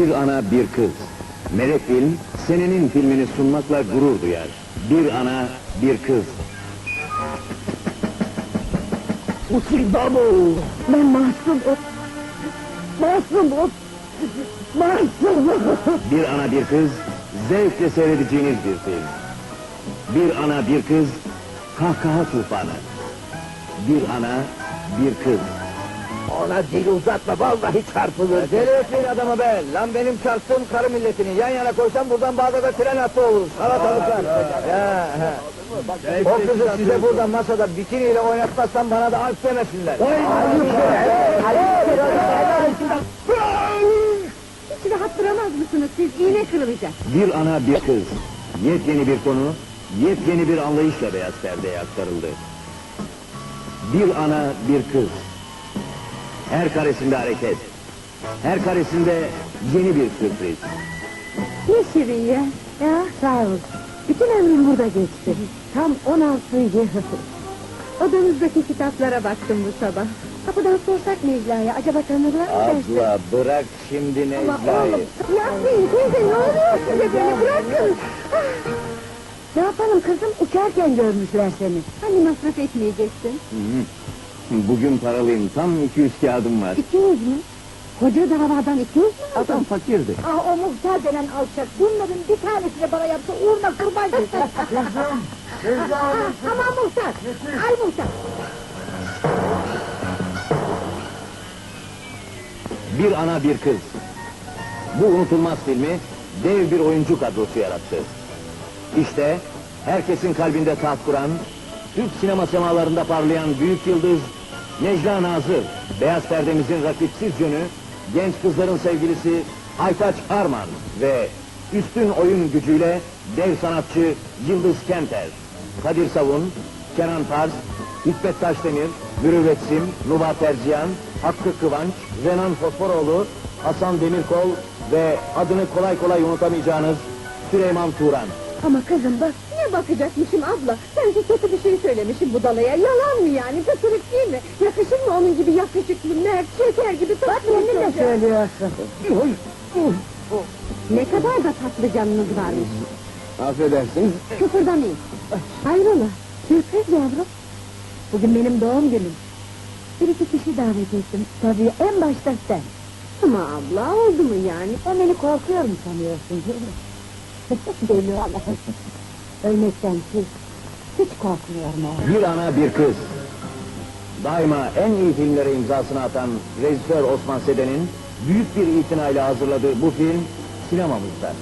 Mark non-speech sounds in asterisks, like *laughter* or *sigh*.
Bir ana bir kız. Melek Film, senenin filmini sunmakla gurur duyar. Bir ana bir kız. Usul Ben mahsubum. Mahsubum. Mahsubum. Bir ana bir kız, zevkle seyredeceğiniz bir film. Bir ana bir kız, kahkaha tufanı. Bir ana bir kız. Ona dil uzatma vallahi çarpılır. Deli etmeyin adamı be! Lan benim çarptığım karı milletini yan yana koysam buradan Bağdat'a tren hattı olur. Salatalıklar. Ya, he. O kızı size burada masada bikiniyle oynatmazsam bana da alp demesinler. Hiç rahat duramaz mısınız siz? İğne kırılacak. Bir ana bir kız. Yepyeni bir konu, yepyeni bir anlayışla beyaz perdeye aktarıldı. Bir ana bir kız. Her karesinde hareket. Her karesinde yeni bir sürpriz. Ne şirin ya. Ya sağ ol. Bütün ömrüm burada geçti. Tam 16 yıl. Odanızdaki kitaplara baktım bu sabah. Kapıdan sorsak Necla'ya acaba tanırlar mı dersin? Abla bırak şimdi Ama Necla'yı. oğlum yapmayın teyze ne oluyor size beni bırakın. Ah! Ne yapalım kızım uçarken görmüşler seni. Hani masraf etmeyeceksin? Hı hı. Bugün paralıyım, tam 200 kağıdım var. 200 mü? Koca davadan 200 mü aldın? Adam fakirdi. Ah o muhtar denen alçak. Bunların bir tanesini bana yapsa uğruna kurban keser. Kızım, Aman muhtar, al muhtar. Bir ana bir kız. Bu unutulmaz filmi dev bir oyuncu kadrosu yarattı. İşte herkesin kalbinde taht kuran, Türk sinema semalarında parlayan büyük yıldız Necla Nazır, Beyaz Perdemizin rakipsiz yönü, genç kızların sevgilisi Aytaç Arman ve üstün oyun gücüyle dev sanatçı Yıldız Kenter, Kadir Savun, Kenan Pars, Hikmet Taşdemir, Mürüvvet Sim, Nuba Terziyan, Hakkı Kıvanç, Renan Fosforoğlu, Hasan Demirkol ve adını kolay kolay unutamayacağınız Süleyman Turan. Ama kızım bak, ne bakacakmışım abla? Sanki kötü bir şey söylemişim budalaya. Yalan mı yani? Pısırık değil mi? Yakışır mı onun gibi yakışıklı, mert, şeker gibi tatlı Bak kendin de söylüyorsun. ne kadar da tatlı canınız varmış. Affedersiniz. Kıpırdamayın. Hayrola? Sürpriz yavrum. Bugün benim doğum günüm. Bir iki kişi davet ettim. Tabii en başta sen. Ama abla oldu mu yani? O beni korkuyor mu sanıyorsun değil mi? Deli ana. *laughs* Ölmekten hiç, hiç korkmuyorum oğlum. Bir ana bir kız. Daima en iyi filmlere imzasını atan rejisör Osman Seden'in büyük bir itinayla hazırladığı bu film sinemamızda.